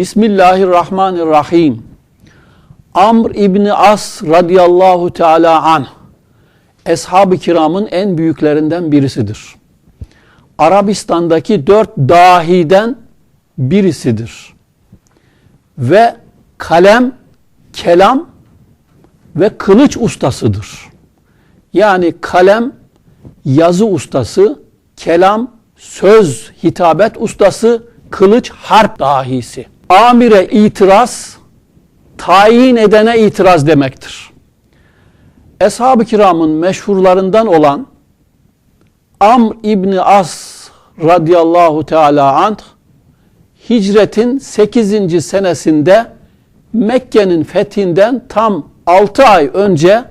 Bismillahirrahmanirrahim. Amr İbni As radıyallahu teala anh Eshab-ı kiramın en büyüklerinden birisidir. Arabistan'daki dört dahiden birisidir. Ve kalem, kelam ve kılıç ustasıdır. Yani kalem yazı ustası, kelam söz hitabet ustası, kılıç harp dahisi. Amire itiraz, tayin edene itiraz demektir. Eshab-ı kiramın meşhurlarından olan Amr İbni As radıyallahu teala anh hicretin 8. senesinde Mekke'nin fethinden tam 6 ay önce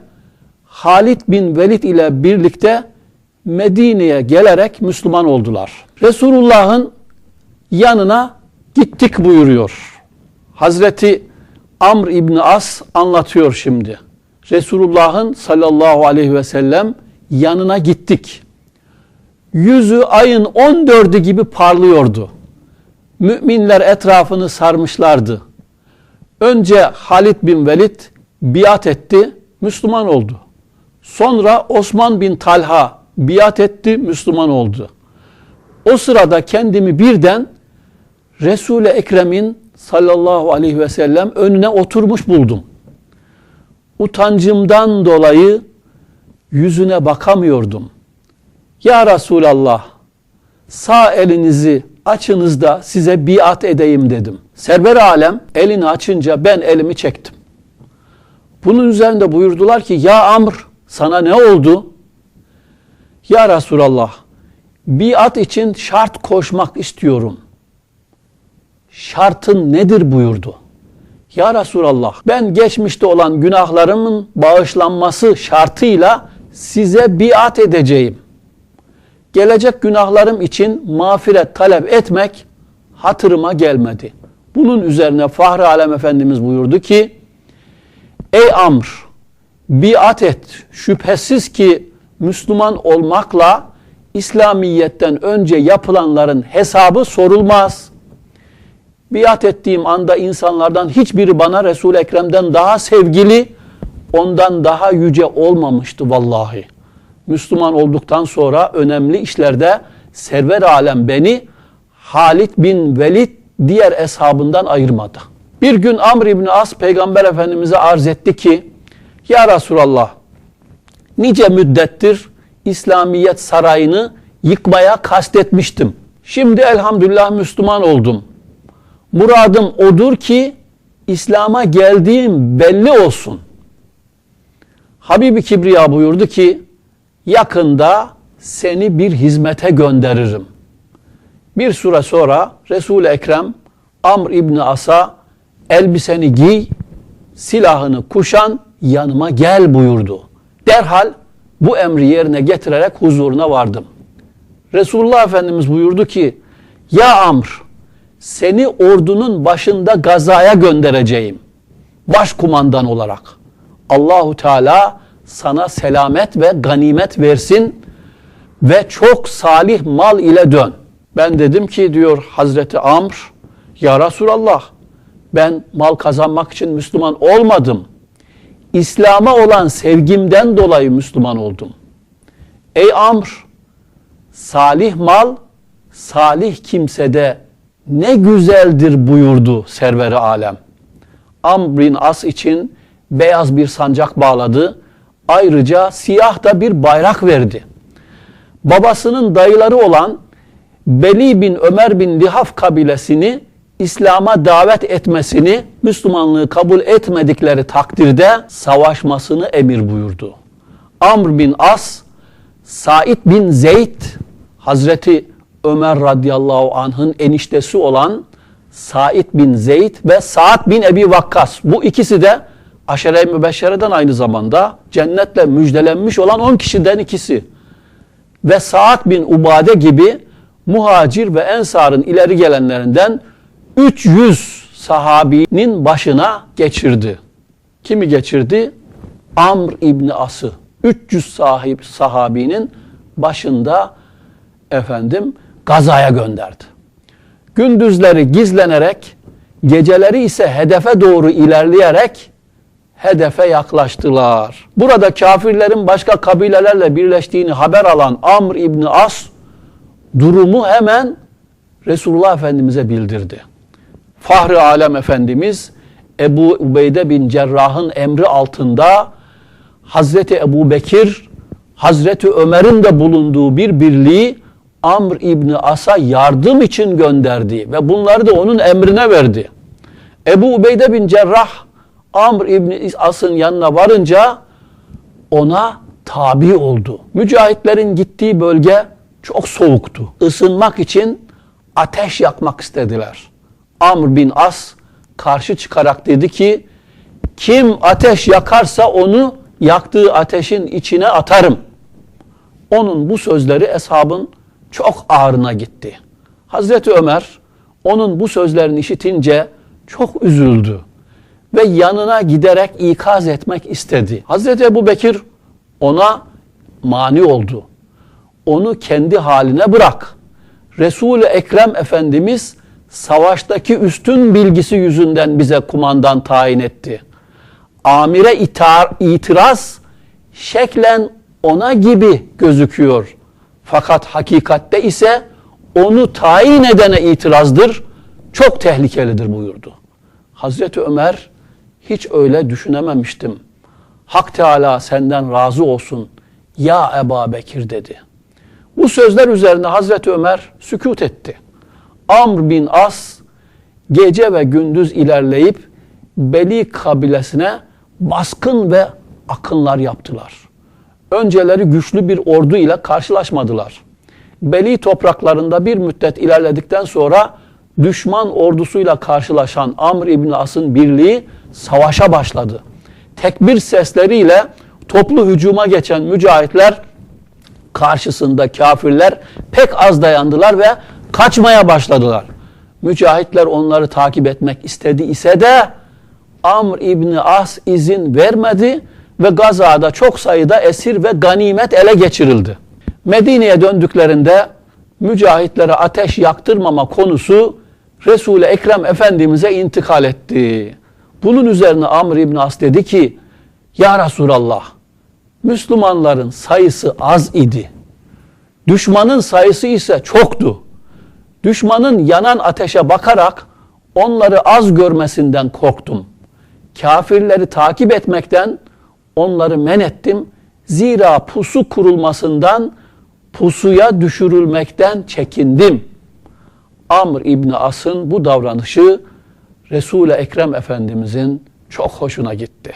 Halid bin Velid ile birlikte Medine'ye gelerek Müslüman oldular. Resulullah'ın yanına gittik buyuruyor. Hazreti Amr İbni As anlatıyor şimdi. Resulullah'ın sallallahu aleyhi ve sellem yanına gittik. Yüzü ayın 14'ü gibi parlıyordu. Müminler etrafını sarmışlardı. Önce Halid bin Velid biat etti, Müslüman oldu. Sonra Osman bin Talha biat etti, Müslüman oldu. O sırada kendimi birden Resul-i Ekrem'in sallallahu aleyhi ve sellem önüne oturmuş buldum. Utancımdan dolayı yüzüne bakamıyordum. Ya Resulallah sağ elinizi açınız da size biat edeyim dedim. Serber alem elini açınca ben elimi çektim. Bunun üzerinde buyurdular ki ya Amr sana ne oldu? Ya Resulallah biat için şart koşmak istiyorum. Şartın nedir buyurdu. Ya Resulallah ben geçmişte olan günahlarımın bağışlanması şartıyla size biat edeceğim. Gelecek günahlarım için mağfiret talep etmek hatırıma gelmedi. Bunun üzerine Fahri Alem Efendimiz buyurdu ki Ey Amr biat et şüphesiz ki Müslüman olmakla İslamiyetten önce yapılanların hesabı sorulmaz. Biat ettiğim anda insanlardan hiçbiri bana Resul-i Ekrem'den daha sevgili, ondan daha yüce olmamıştı vallahi. Müslüman olduktan sonra önemli işlerde server alem beni Halid bin Velid diğer eshabından ayırmadı. Bir gün Amr İbni As peygamber efendimize arz etti ki Ya Resulallah nice müddettir İslamiyet sarayını yıkmaya kastetmiştim. Şimdi elhamdülillah Müslüman oldum. Muradım odur ki İslam'a geldiğim belli olsun. Habibi Kibriya buyurdu ki yakında seni bir hizmete gönderirim. Bir süre sonra Resul-i Ekrem Amr İbni As'a elbiseni giy, silahını kuşan, yanıma gel buyurdu. Derhal bu emri yerine getirerek huzuruna vardım. Resulullah Efendimiz buyurdu ki, Ya Amr, seni ordunun başında gazaya göndereceğim. Başkumandan olarak. Allahu Teala sana selamet ve ganimet versin ve çok salih mal ile dön. Ben dedim ki diyor Hazreti Amr, Ya Resulallah ben mal kazanmak için Müslüman olmadım. İslam'a olan sevgimden dolayı Müslüman oldum. Ey Amr, salih mal, salih kimsede ne güzeldir buyurdu serveri alem. Amr bin As için beyaz bir sancak bağladı. Ayrıca siyah da bir bayrak verdi. Babasının dayıları olan Beli bin Ömer bin Lihaf kabilesini İslam'a davet etmesini, Müslümanlığı kabul etmedikleri takdirde savaşmasını emir buyurdu. Amr bin As, Said bin Zeyd, Hazreti Ömer radıyallahu anh'ın eniştesi olan Said bin Zeyd ve Saad bin Ebi Vakkas. Bu ikisi de Aşere-i Mübeşşere'den aynı zamanda cennetle müjdelenmiş olan 10 kişiden ikisi. Ve Saad bin Ubade gibi muhacir ve ensarın ileri gelenlerinden 300 sahabinin başına geçirdi. Kimi geçirdi? Amr İbni As'ı. 300 sahip sahabinin başında efendim gazaya gönderdi. Gündüzleri gizlenerek Geceleri ise hedefe doğru ilerleyerek hedefe yaklaştılar. Burada kafirlerin başka kabilelerle birleştiğini haber alan Amr İbni As durumu hemen Resulullah Efendimiz'e bildirdi. Fahri Alem Efendimiz Ebu Ubeyde bin Cerrah'ın emri altında Hazreti Ebu Bekir, Hazreti Ömer'in de bulunduğu bir birliği Amr İbni As'a yardım için gönderdi ve bunları da onun emrine verdi. Ebu Ubeyde bin Cerrah Amr İbni As'ın yanına varınca ona tabi oldu. Mücahitlerin gittiği bölge çok soğuktu. Isınmak için ateş yakmak istediler. Amr bin As karşı çıkarak dedi ki kim ateş yakarsa onu yaktığı ateşin içine atarım. Onun bu sözleri eshabın çok ağrına gitti. Hazreti Ömer onun bu sözlerini işitince çok üzüldü ve yanına giderek ikaz etmek istedi. Hazreti Ebu Bekir ona mani oldu. Onu kendi haline bırak. Resul-i Ekrem Efendimiz savaştaki üstün bilgisi yüzünden bize kumandan tayin etti. Amire itar, itiraz şeklen ona gibi gözüküyor. Fakat hakikatte ise onu tayin edene itirazdır. Çok tehlikelidir buyurdu. Hazreti Ömer hiç öyle düşünememiştim. Hak Teala senden razı olsun ya Eba Bekir dedi. Bu sözler üzerine Hazreti Ömer sükut etti. Amr bin As gece ve gündüz ilerleyip Beli kabilesine baskın ve akınlar yaptılar. Önceleri güçlü bir ordu ile karşılaşmadılar. Beli topraklarında bir müddet ilerledikten sonra düşman ordusuyla karşılaşan Amr İbni As'ın birliği savaşa başladı. Tekbir sesleriyle toplu hücuma geçen mücahitler karşısında kafirler pek az dayandılar ve kaçmaya başladılar. Mücahitler onları takip etmek istedi ise de Amr İbni As izin vermedi ve gazada çok sayıda esir ve ganimet ele geçirildi. Medine'ye döndüklerinde mücahitlere ateş yaktırmama konusu Resul-i Ekrem Efendimiz'e intikal etti. Bunun üzerine Amr İbni As dedi ki Ya Resulallah Müslümanların sayısı az idi. Düşmanın sayısı ise çoktu. Düşmanın yanan ateşe bakarak onları az görmesinden korktum. Kafirleri takip etmekten onları men ettim. Zira pusu kurulmasından pusuya düşürülmekten çekindim. Amr İbni As'ın bu davranışı Resul-i Ekrem Efendimizin çok hoşuna gitti.